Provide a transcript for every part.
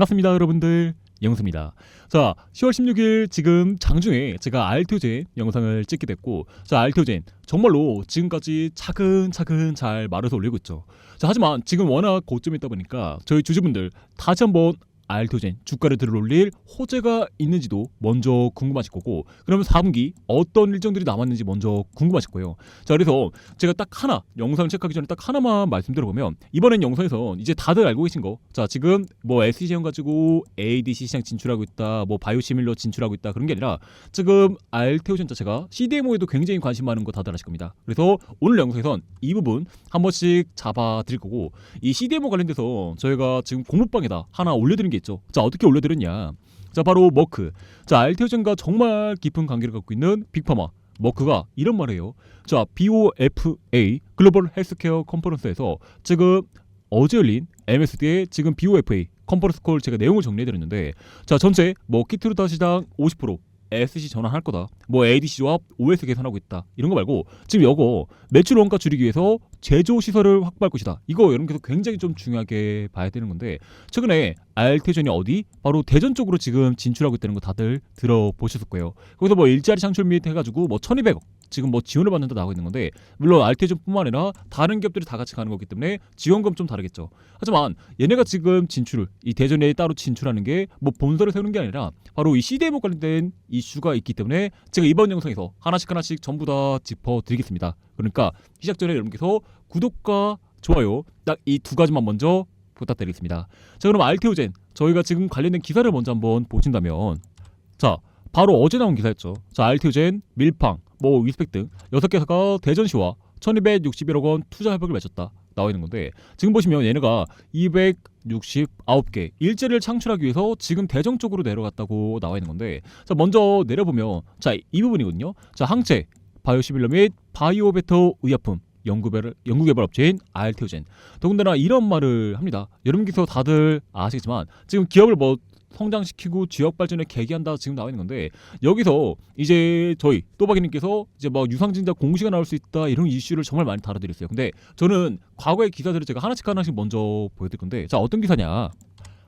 반갑습니다, 여러분들. 영수입니다. 자, 10월 16일 지금 장중에 제가 알토젠 영상을 찍게 됐고, 자, 알토젠 정말로 지금까지 차근차근 잘 말해서 올리고 있죠. 자, 하지만 지금 워낙 고점이 있다 보니까 저희 주주분들 다시 한번 알토젠 주가를 들어올릴 호재가 있는지도 먼저 궁금하실 거고 그러면 4분기 어떤 일정들이 남았는지 먼저 궁금하실 거예요. 자 그래서 제가 딱 하나 영상을 체크하기 전에 딱 하나만 말씀드려보면 이번엔 영상에서 이제 다들 알고 계신 거 자 지금 뭐 SC형 가지고 ADC 시장 진출하고 있다 뭐 바이오시밀러 진출하고 있다 그런 게 아니라 지금 알테오젠 자체가 CDMO에도 굉장히 관심 많은 거 다들 아실 겁니다. 그래서 오늘 영상에선 이 부분 한 번씩 잡아 드릴 거고 이 CDMO 관련돼서 저희가 지금 공모방에다 하나 올려드린 게 있죠. 자 어떻게 올려드렸냐? 자 바로 머크. 자 알테오젠과 정말 깊은 관계를 갖고 있는 빅파마. 머크가 이런 말이에요. 자 BOFA 글로벌 헬스케어 컨퍼런스에서 지금 어제 열린 MSD의 지금 BOFA 컨퍼런스 콜 제가 내용을 정리해드렸는데 자 전체 뭐 키트루다 시장 50% SC 전환할 거다. 뭐 ADC 조합 OS 개선하고 있다. 이런 거 말고 지금 이거 매출 원가 줄이기 위해서 제조 시설을 확보할 것이다. 이거 여러분께서 굉장히 좀 중요하게 봐야 되는 건데 최근에 알테전이 어디 바로 대전 쪽으로 지금 진출하고 있다는 거 다들 들어보셨을 거예요. 거기서 뭐 일자리 창출 및 해가지고 뭐 1,200억 지금 뭐 지원을 받는다 나오고 있는 건데 물론 알테전뿐만 아니라 다른 기업들이 다 같이 가는 거기 때문에 지원금 좀 다르겠죠. 하지만 얘네가 지금 진출을 이 대전에 따로 진출하는 게 뭐 본사를 세우는 게 아니라 바로 이 CDMO 관련된 이슈가 있기 때문에 제가 이번 영상에서 하나씩 하나씩 전부 다 짚어드리겠습니다. 그러니까 시작 전에 여러분께서 구독과 좋아요 딱 이 두 가지만 먼저 부탁드리겠습니다. 자 그럼 알테오젠 저희가 지금 관련된 기사를 먼저 한번 보신다면 자 바로 어제 나온 기사였죠. 자 알테오젠, 밀팡, 뭐 위스펙 등 여섯 개사가 대전시와 1261억 원 투자 협약을 맺었다 나와 있는 건데 지금 보시면 얘네가 269개 일자리를 창출하기 위해서 지금 대전 쪽으로 내려갔다고 나와 있는 건데 자 먼저 내려보면 자 이 부분이거든요. 자 항체, 바이오 시밀러 및 바이오 베터 의약품 연구개발, 연구개발 업체인 알테오젠 더군다나 이런 말을 합니다. 여러분께서 다들 아시겠지만 지금 기업을 뭐 성장시키고 지역 발전에 계기한다 지금 나와 있는 건데 여기서 이제 저희 또박이님께서 이제 막 유상증자 공시가 나올 수 있다 이런 이슈를 정말 많이 다뤄드렸어요. 근데 저는 과거의 기사들을 제가 하나씩 하나씩 먼저 보여드릴 건데 자 어떤 기사냐?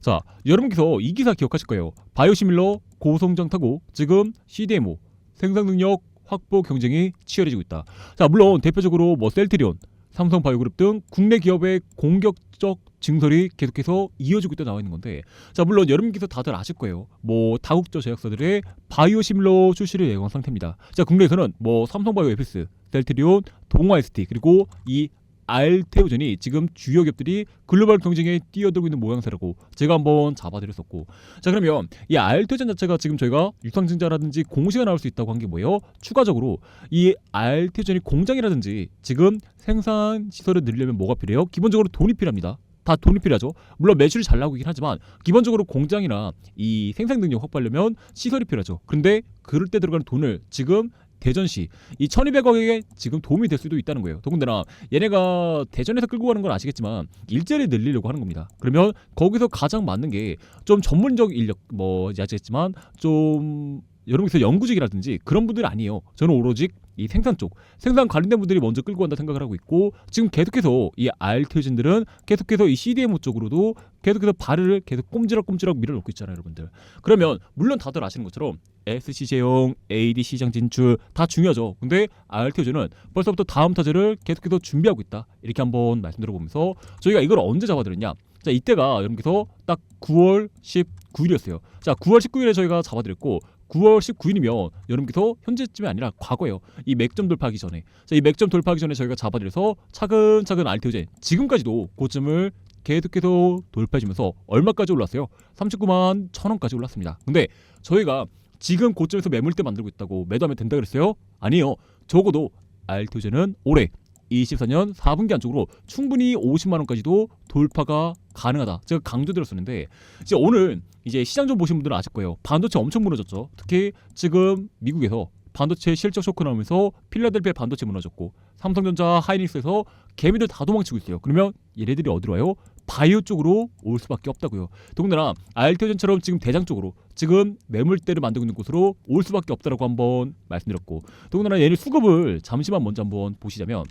자 여러분께서 이 기사 기억하실 거예요. 바이오시밀러 고성장 타고 지금 CDMO 생산 능력 확보 경쟁이 치열해지고 있다. 자 물론 대표적으로 뭐 셀트리온, 삼성바이오그룹 등 국내 기업의 공격적 증설이 계속해서 이어지고 있다 나와 있는 건데 자 물론 여러분께서 다들 아실 거예요. 뭐 다국적 제약사들의 바이오시밀러 출시를 예고한 상태입니다. 자 국내에서는 뭐 삼성바이오 에피스, 셀트리온, 동아ST 그리고 이 알테오젠이 지금 주요 기업들이 글로벌 경쟁에 뛰어들고 있는 모양새라고 제가 한번 잡아드렸었고 자 그러면 이 알테오젠 자체가 지금 저희가 유상증자라든지 공시가 나올 수 있다고 한 게 뭐예요? 추가적으로 이 알테오젠이 공장이라든지 지금 생산 시설을 늘리려면 뭐가 필요해요? 기본적으로 돈이 필요합니다. 다 돈이 필요하죠. 물론 매출이 잘 나오긴 하지만 기본적으로 공장이나 이 생산 능력 확보하려면 시설이 필요하죠. 그런데 그럴 때 들어가는 돈을 지금 대전시 이 1200억에 지금 도움이 될 수도 있다는 거예요. 더군다나 얘네가 대전에서 끌고 가는 건 아시겠지만 일자리 늘리려고 하는 겁니다. 그러면 거기서 가장 맞는 게 좀 전문적 인력 뭐 아시겠지만 좀 여러분께서 연구직이라든지 그런 분들이 아니에요. 저는 오로지 이 생산 쪽 생산 관련된 분들이 먼저 끌고 간다 생각을 하고 있고 지금 계속해서 이 알테오진들은 계속해서 이 CDMO 쪽으로도 계속해서 발을 계속 꼼지락꼼지락 밀어넣고 있잖아요, 여러분들. 그러면 물론 다들 아시는 것처럼 SC 제형, AD 시장 진출 다 중요하죠. 근데 알테오진은 벌써부터 다음 타제를 계속해서 준비하고 있다. 이렇게 한번 말씀드려보면서 저희가 이걸 언제 잡아드렸냐? 자 이때가 여러분께서 딱 9월 19일이었어요. 자 9월 19일에 저희가 잡아드렸고 9월 19일이면 여러분께서 현재쯤이 아니라 과거예요. 이 맥점 돌파하기 전에. 자, 이 맥점 돌파하기 전에 저희가 잡아드려서 차근차근 알테오젠 지금까지도 고점을 계속해서 돌파해주면서 얼마까지 올랐어요? 39만 1천원까지 올랐습니다. 근데 저희가 지금 고점에서 매물대 만들고 있다고 매도하면 된다 그랬어요? 아니에요. 적어도 알테오젠은 올해 24년 4분기 안쪽으로 충분히 50만 원까지도 돌파가 가능하다. 제가 강조드렸었는데 이제 오늘 이제 시장 좀 보신 분들은 아실 거예요. 반도체 엄청 무너졌죠. 특히 지금 미국에서 반도체 실적 쇼크 나오면서 필라델피아 반도체 무너졌고 삼성전자 하이닉스에서 개미들 다 도망치고 있어요. 그러면 얘네들이 어디로 와요? 바이오 쪽으로 올 수밖에 없다고요. 더군다나 알테오젠처럼 지금 대장 쪽으로 지금 매물대를 만들고 있는 곳으로 올 수밖에 없다라고 한번 말씀드렸고 더군다나 얘네 수급을 잠시만 먼저 한번 보시자면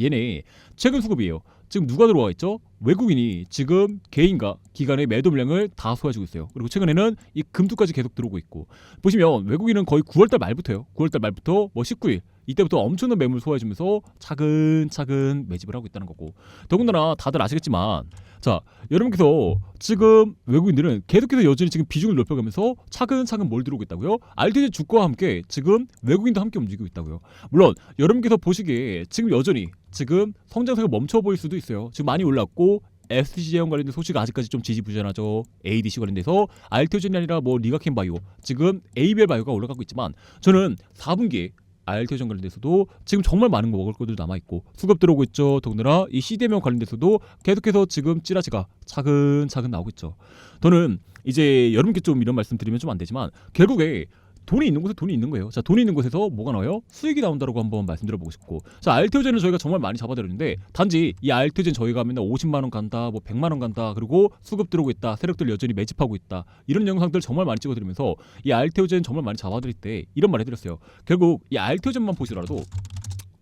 얘네 최근 수급이에요. 지금 누가 들어와 있죠? 외국인이 지금 개인과 기관의 매도 물량을 다 소화해주고 있어요. 그리고 최근에는 이 금투까지 계속 들어오고 있고 보시면 외국인은 거의 9월달 말부터요. 9월달 말부터 뭐 19일 이때부터 엄청난 매물 소화해주면서 차근차근 매집을 하고 있다는 거고 더군다나 다들 아시겠지만 자 여러분께서 지금 외국인들은 계속해서 여전히 지금 비중을 넓혀가면서 차근차근 뭘 들어오고 있다고요? RTG 주가와 함께 지금 외국인도 함께 움직이고 있다고요. 물론 여러분께서 보시기에 지금 여전히 지금 성장세가 멈춰 보일 수도 있어요. 지금 많이 올랐고 제형 관련된 소식 아직까지 좀 지지부진하죠. ADC 관련돼서 알테오젠이 아니라 뭐 리가켄 바이오 지금 ABL 바이오가 올라가고 있지만 저는 4분기에 알테오젠 관련돼서도 지금 정말 많은 거 먹을 것들 남아 있고 수급 들어오고 있죠. 더군다나 이 CDM형 관련돼서도 계속해서 지금 찌라시가 차근차근 나오고 있죠. 저는 이제 여러분께 좀 이런 말씀 드리면 좀 안 되지만 결국에 돈이 있는 곳에 돈이 있는 거예요. 자, 돈이 있는 곳에서 뭐가 나와요? 수익이 나온다라고 한번 말씀드려 보고 싶고. 자, 알테오젠은 저희가 정말 많이 잡아드렸는데 단지 이 알테오젠 저희가 맨날 50만 원 간다, 뭐 100만 원 간다, 그리고 수급 들어오고 있다, 세력들 여전히 매집하고 있다 이런 영상들 정말 많이 찍어드리면서 이 알테오젠 정말 많이 잡아드릴 때 이런 말 해드렸어요. 결국 이 알테오젠만 보시더라도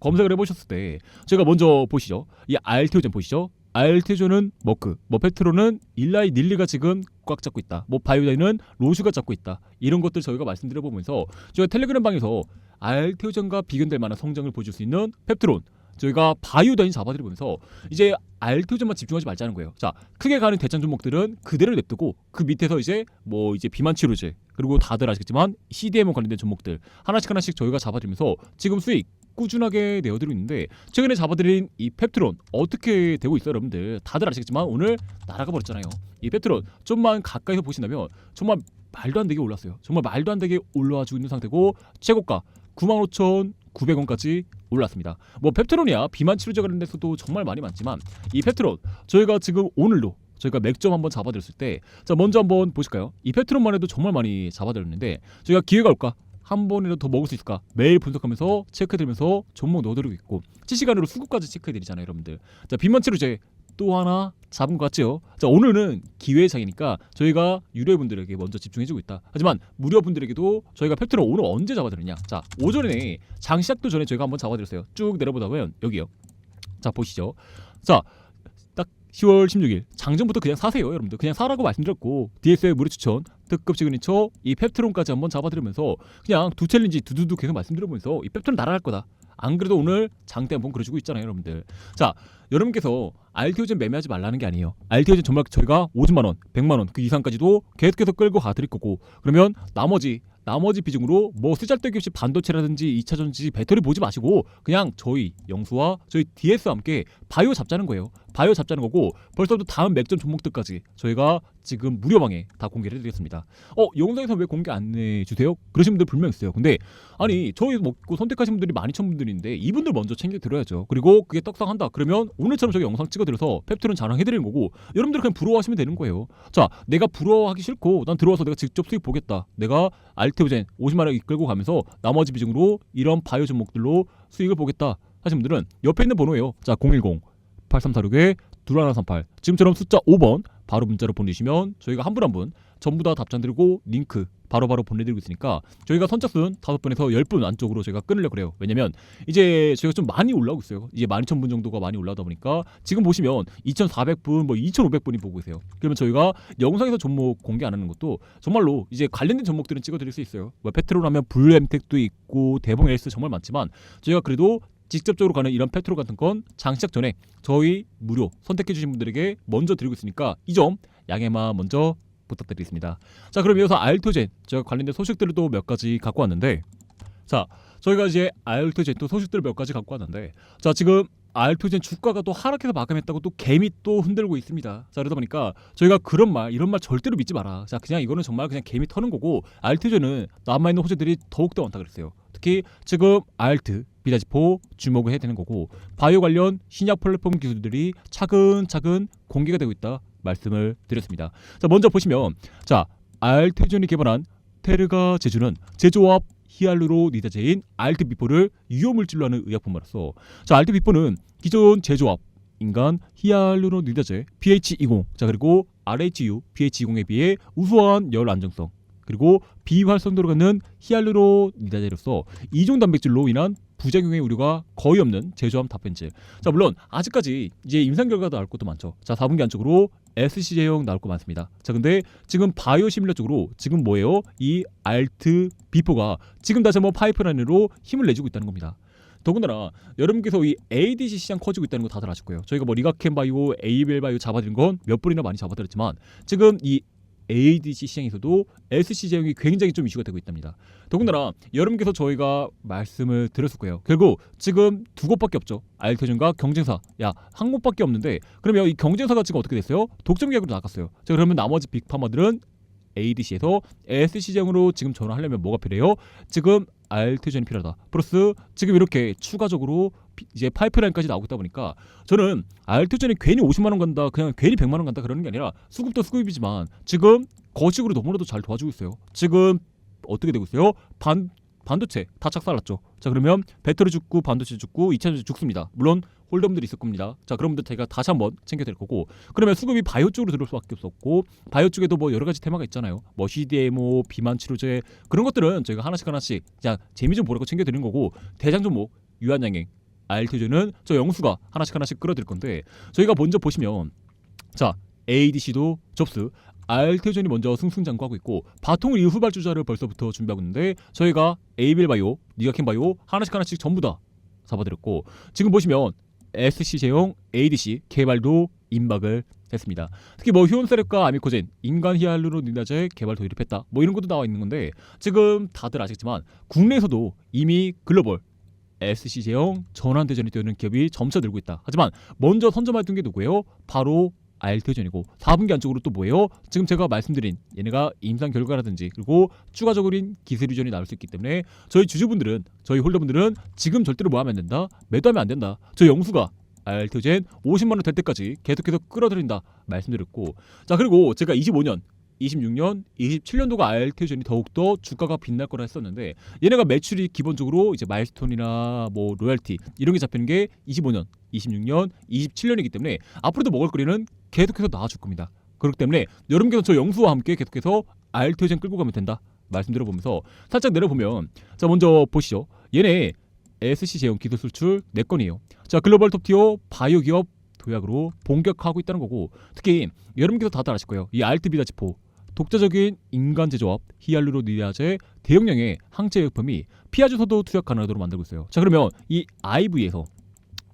검색을 해보셨을 때 제가 먼저 보시죠. 이 알테오젠 보시죠. 알테조는 머크, 뭐 페트로는 일라이 닐리가 지금 꽉 잡고 있다. 뭐 바이오다이는 로슈가 잡고 있다. 이런 것들 저희가 말씀드려 보면서 저희가 텔레그램 방에서 알테오젠과 비견될 만한 성장을 보여줄 수 있는 펩트론 저희가 바이오다인 잡아드리면서 이제 알테오젠만 집중하지 말자는 거예요. 자, 크게 가는 대장 종목들은 그대로 냅두고 그 밑에서 이제 뭐 이제 비만 치료제 그리고 다들 아시겠지만 CDMO 관련된 종목들 하나씩 하나씩 저희가 잡아드리면서 지금 수익 꾸준하게 내어드리고 있는데 최근에 잡아드린 이 펩트론 어떻게 되고 있어요 여러분들? 다들 아시겠지만 오늘 날아가 버렸잖아요. 이 펩트론 좀만 가까이서 보신다면 정말 말도 안 되게 올랐어요. 정말 말도 안 되게 올라와주고 있는 상태고 최고가 95,900원까지 올랐습니다. 뭐 펩트론이야 비만 치료제 관련돼서도 정말 많이 많지만 이 펩트론 저희가 지금 오늘도 저희가 맥점 한번 잡아드렸을 때 자 먼저 한번 보실까요? 이 펩트론만 해도 정말 많이 잡아드렸는데 저희가 기회가 올까 한 번이라도 더 먹을 수 있을까? 매일 분석하면서 체크해드리면서 종목 넣어드리고 있고 실시간으로 수급까지 체크해드리잖아요 여러분들. 자 비만 치료제 또 하나 잡은 것 같죠? 자 오늘은 기회장이니까 저희가 유료분들에게 먼저 집중해주고 있다. 하지만 무료분들에게도 저희가 펩트론 오늘 언제 잡아드렸냐? 자 오전에 장 시작도 전에 저희가 한번 잡아드렸어요. 쭉 내려보다 보면 여기요. 자 보시죠. 자딱 10월 16일. 장전부터 그냥 사세요 여러분들. 그냥 사라고 말씀드렸고 DS의 무료 추천 특급 시그니처 이 펩트론까지 한번 잡아드리면서 그냥 두 챌린지 두두두 계속 말씀드려보면서 이 펩트론 날아갈 거다. 안 그래도 오늘 장대 한번 그려주고 있잖아요 여러분들. 자 여러분께서 알티오젠 매매하지 말라는 게 아니에요. 알티오젠 정말 저희가 50만 원 100만 원 그 이상까지도 계속해서 끌고 가드릴 거고 그러면 나머지 나머지 비중으로 뭐 쓰잘데기 없이 반도체라든지 2차전지 배터리 보지 마시고 그냥 저희 영수와 저희 DS와 함께 바이오 잡자는 거예요. 바이오 잡자는 거고 벌써부터 다음 맥점 종목들까지 저희가 지금 무료방에 다 공개를 해드리겠습니다. 어 영상에서 왜 공개 안 해주세요? 그러신 분들 분명 있어요. 근데 아니 저희 먹고 선택하신 분들이 12,000분들인데 이분들 먼저 챙겨 드려야죠. 그리고 그게 떡상한다 그러면 오늘처럼 저희 영상 찍어드려서 펩트론 자랑해드리는 거고 여러분들 그냥 부러워하시면 되는 거예요. 자 내가 부러워하기 싫고 난 들어와서 내가 직접 수익 보겠다. 내가 알테오젠 50만원 이끌고 가면서 나머지 비중으로 이런 바이오 종목들로 수익을 보겠다 하시는 분들은 옆에 있는 번호예요. 자 010 8346에 2138 지금처럼 숫자 5번 바로 문자로 보내주시면 저희가 한 분 한분 전부 다 답장 드리고 링크 바로바로 보내드리고 있으니까 저희가 선착순 다섯 분에서 열 분 안쪽으로 저희가 끊으려고 그래요. 왜냐면 이제 저희가 좀 많이 올라오고 있어요. 이제 12,000분 정도가 많이 올라오다 보니까 지금 보시면 2,400분 뭐 2,500분이 보고 계세요. 그러면 저희가 영상에서 종목 공개 안 하는 것도 정말로 이제 관련된 종목들은 찍어드릴 수 있어요. 뭐 페트롤 하면 블루엠텍도 있고 대봉 헬스 정말 많지만 저희가 그래도 직접적으로 가는 이런 페트롤 같은 건 장시작 전에 저희 무료 선택해 주신 분들에게 먼저 드리고 있으니까 이 점 양해만 먼저 부탁드리겠습니다. 자 그럼 이어서 알토젠 제가 관련된 소식들을 또 몇 가지 갖고 왔는데 자 저희가 이제 알토젠 또 소식들을 몇 가지 갖고 왔는데 자 지금 알토젠 주가가 또 하락해서 마감했다고 또 개미 또 흔들고 있습니다. 자 그러다 보니까 저희가 그런 말 이런 말 절대로 믿지 마라. 자 그냥 이거는 정말 그냥 개미 터는 거고 알토젠은 남아 있는 호재들이 더욱 더 많다 그랬어요. 특히 지금 알트 비다지포 주목을 해야 되는 거고 바이오 관련 신약 플랫폼 기술들이 차근차근 공개가 되고 있다 말씀을 드렸습니다. 자 먼저 보시면 자 알테존이 개발한 테르가 제주는 제조합 히알루로니다제인 알트비포를 유효물질로 하는 의약품으로서 자 알트비포는 기존 제조합 인간 히알루로니다제 pH20 자 그리고 RHU pH20에 비해 우수한 열 안정성 그리고 비활성도로 갖는 히알루로니다제로서 이종 단백질로 인한 부작용의 우려가 거의 없는 제조함 답변질. 자 물론 아직까지 이제 임상 결과 나올 것도 많죠. 자 4분기 안쪽으로 SC 제형 나올 거 많습니다. 자 근데 지금 바이오 시밀러 쪽으로 지금 뭐예요? 이 알트 비포가 지금 다시 한번 파이프라인으로 힘을 내주고 있다는 겁니다. 더군다나 여러분께서 이 ADC 시장 커지고 있다는 거 다들 아실 거예요. 저희가 뭐 리가켄 바이오, 에이벨 바이오 잡아드린 건 몇 번이나 많이 잡아드렸지만 지금 이 ADC 시장에서도 SC 제형이 굉장히 좀 이슈가 되고 있답니다. 더군다나 여러분께서 저희가 말씀을 드렸을 거예요. 결국 지금 두 곳밖에 없죠. 알테전과 경쟁사. 야, 한 곳밖에 없는데 그러면 이 경쟁사가 지금 어떻게 됐어요? 독점 계약으로 나갔어요. 자, 그러면 나머지 빅파마들은 ADC에서 SC 제형으로 지금 전환하려면 뭐가 필요해요? 지금 알테전이 필요하다. 플러스 지금 이렇게 추가적으로 피- 이제 파이프라인까지 나오고 있다 보니까 저는 알테전이 괜히 50만 원 간다, 그냥 괜히 100만 원 간다 그러는 게 아니라 수급도 수급이지만 지금 거식으로 너무나도 잘 도와주고 있어요. 지금 어떻게 되고 있어요? 반 반도체 다 착살났죠. 자 그러면 배터리 죽고 반도체 죽고 2차 전지 죽습니다. 물론 홀덤들이 있을 겁니다. 자 그럼부터 제가 다시 한번 챙겨드릴 거고 그러면 수급이 바이오 쪽으로 들어올 수밖에 없었고 바이오 쪽에도 뭐 여러 가지 테마가 있잖아요. 뭐 CDMO, 비만 치료제 그런 것들은 저희가 하나씩 하나씩 그냥 재미 좀 보라고 챙겨 드리는 거고 대장 종목 유한양행 알트조는 저 영수가 하나씩 하나씩 끌어드릴 건데 저희가 먼저 보시면 자 ADC도 접수 알테전이 먼저 승승장구하고 있고 바통을 이후 발주자를 벌써부터 준비하고 있는데 저희가 에이빌 바이오, 니가켄 바이오 하나씩 하나씩 전부 다 잡아드렸고 지금 보시면 SC 제형 ADC 개발도 임박을 했습니다. 특히 뭐 휴온세력과 아미코젠, 인간 히알루론니다제 개발 도입했다. 뭐 이런 것도 나와 있는 건데 지금 다들 아시겠지만 국내에서도 이미 글로벌 SC 제형 전환 대전이 되는 기업이 점차 늘고 있다. 하지만 먼저 선점했던 게 누구예요? 바로 알테전이고 4분기 안쪽으로 또 뭐예요? 지금 제가 말씀드린 얘네가 임상 결과라든지 그리고 추가적인 기술 이전이 나올 수 있기 때문에 저희 주주분들은 저희 홀더분들은 지금 절대로 뭐 하면 안 된다? 매도하면 안 된다. 저 영수가 알테젠 50만 원 될 때까지 계속해서 끌어들인다 말씀드렸고. 자 그리고 제가 25년 26년, 27년도가 알테전이 더욱더 주가가 빛날 거라 했었는데 얘네가 매출이 기본적으로 이제 마일스톤이나 뭐 로열티 이런 게 잡히는 게 25년, 26년, 27년이기 때문에 앞으로도 먹을 거리는 계속해서 나와줄 겁니다. 그렇기 때문에 여러분께서 저 영수와 함께 계속해서 알테전 끌고 가면 된다 말씀드려 보면서 살짝 내려보면 자 먼저 보시죠. 얘네 SC 제형 기술 수출 4건이에요. 자 글로벌 톱티어 바이오 기업 도약으로 본격화하고 있다는 거고 특히 여러분께서 다들 아실 거예요. 이 알트비다지포 독자적인 인간 제조업 히알루로니아제 대용량의 항체 의품이 피아주소도 투약 가능하도록 만들고 있어요. 자 그러면 이 IV에서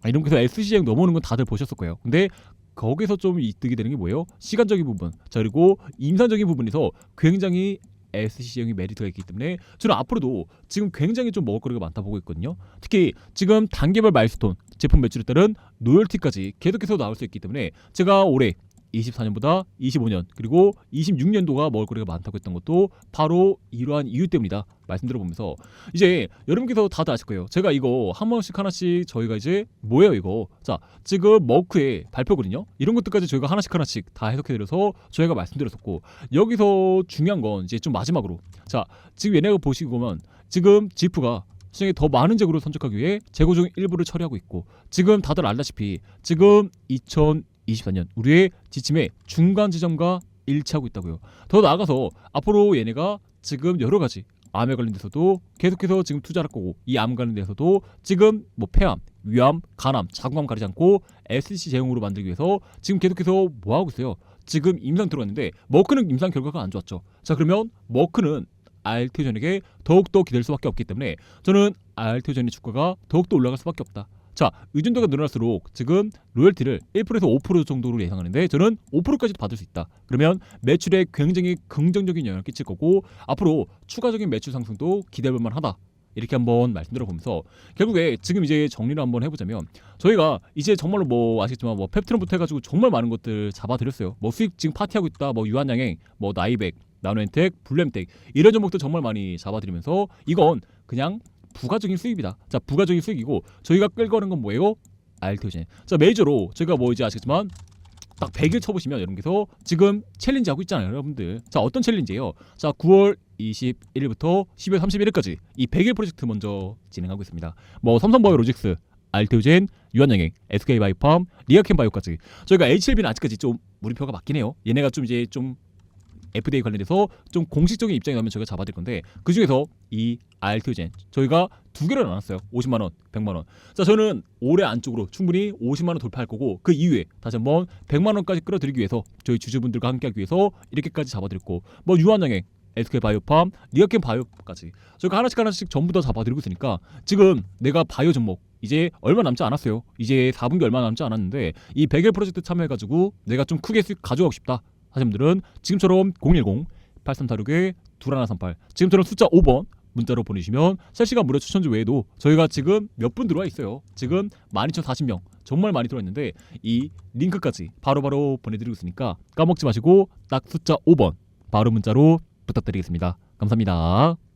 이런 게서 SC형 넘어오는 건 다들 보셨을 거예요. 근데 거기서 좀 이득이 되는 게 뭐예요? 시간적인 부분. 자 그리고 임산적인 부분에서 굉장히 SC형이 메리트가 있기 때문에 저는 앞으로도 지금 굉장히 좀 먹을거리가 많다 보고 있거든요. 특히 지금 단계별 마일스톤 제품 매출에 따른 노열티까지 계속해서 나올 수 있기 때문에 제가 올해 24년보다 25년 그리고 26년도가 먹을거리가 많다고 했던 것도 바로 이러한 이유 때문이다 말씀드려보면서 이제 여러분께서 다들 아실 거예요. 제가 이거 한 번씩 하나씩 저희가 이제 뭐예요 이거? 자 지금 머크의 발표거든요. 이런 것들까지 저희가 하나씩 하나씩 다 해석해드려서 저희가 말씀드렸었고 여기서 중요한 건 이제 좀 마지막으로. 자 지금 얘네가 보시고 보면 지금 지프가 시장에 더 많은 재고를 선적하기 위해 재고 중 일부를 처리하고 있고 지금 다들 알다시피 지금 2024년 우리의 지침의 중간 지점과 일치하고 있다고요. 더 나아가서 앞으로 얘네가 지금 여러 가지 암에 관련돼서도 계속해서 지금 투자할 거고 이 암 관련돼서도 지금 뭐 폐암, 위암, 간암, 자궁암 가리지 않고 SC 제형으로 만들기 위해서 지금 계속해서 뭐 하고 있어요? 지금 임상 들어갔는데 머크는 임상 결과가 안 좋았죠. 자 그러면 머크는 알테전에게 더욱더 기댈 수밖에 없기 때문에 저는 알테전의 주가가 더욱더 올라갈 수밖에 없다. 자 의존도가 늘어날수록 지금 로열티를 1%에서 5% 정도로 예상하는데 저는 5%까지도 받을 수 있다. 그러면 매출에 굉장히 긍정적인 영향을 끼칠 거고 앞으로 추가적인 매출 상승도 기대해볼 만하다. 이렇게 한번 말씀드려 보면서 결국에 지금 이제 정리를 한번 해보자면 저희가 이제 정말로 뭐 아시겠지만 뭐 펩트론부터 해가지고 정말 많은 것들 잡아드렸어요. 뭐 수익 지금 파티하고 있다. 뭐 유한양행, 뭐 나이백, 나노엔텍, 블렘텍 이런 종목도 정말 많이 잡아드리면서 이건 그냥 부가적인 수익이다. 자 부가적인 수익이고 저희가 끌고 가는 건 뭐예요? 알테오젠. 자 메이저로 제가 뭐 이제 아시겠지만 딱 100일 쳐보시면 여러분께서 지금 챌린지 하고 있잖아요 여러분들 자 어떤 챌린지예요 자 9월 21일부터 12월 31일까지 이 100일 프로젝트 먼저 진행하고 있습니다 뭐 삼성바이오 로직스 알테오젠 유한양행 SK바이오팜 리아켄바이오까지 저희가 H7B는 아직까지 좀 물음표가 맞긴 해요 얘네가 좀 이제 좀 FDA 관련돼서 좀 공식적인 입장이 나오면 저희가 잡아드릴 건데 그 중에서 이 알티오젠 저희가 두 개를 나눴어요. 50만 원, 100만 원. 자 저는 올해 안쪽으로 충분히 50만 원 돌파할 거고 그 이후에 다시 한번 100만 원까지 끌어들이기 위해서 저희 주주분들과 함께하기 위해서 이렇게까지 잡아드렸고 뭐 유한양행 에스케 바이오팜, 리아켄 바이오까지 저희가 하나씩 하나씩 전부 다 잡아드리고 있으니까 지금 내가 바이오 종목 이제 얼마 남지 않았어요. 이제 4분기 얼마 남지 않았는데 이 100일 프로젝트 참여해가지고 내가 좀 크게 수익 가져가고 싶다 하시는 분들은 지금처럼 010 8346에 2138 지금처럼 숫자 5번 문자로 보내시면 실시간 무료 추천주 외에도 저희가 지금 몇 분 들어와 있어요. 지금 12,040명 정말 많이 들어와 있는데 이 링크까지 바로 바로 보내드리고 있으니까 까먹지 마시고 딱 숫자 5번 바로 문자로 부탁드리겠습니다. 감사합니다.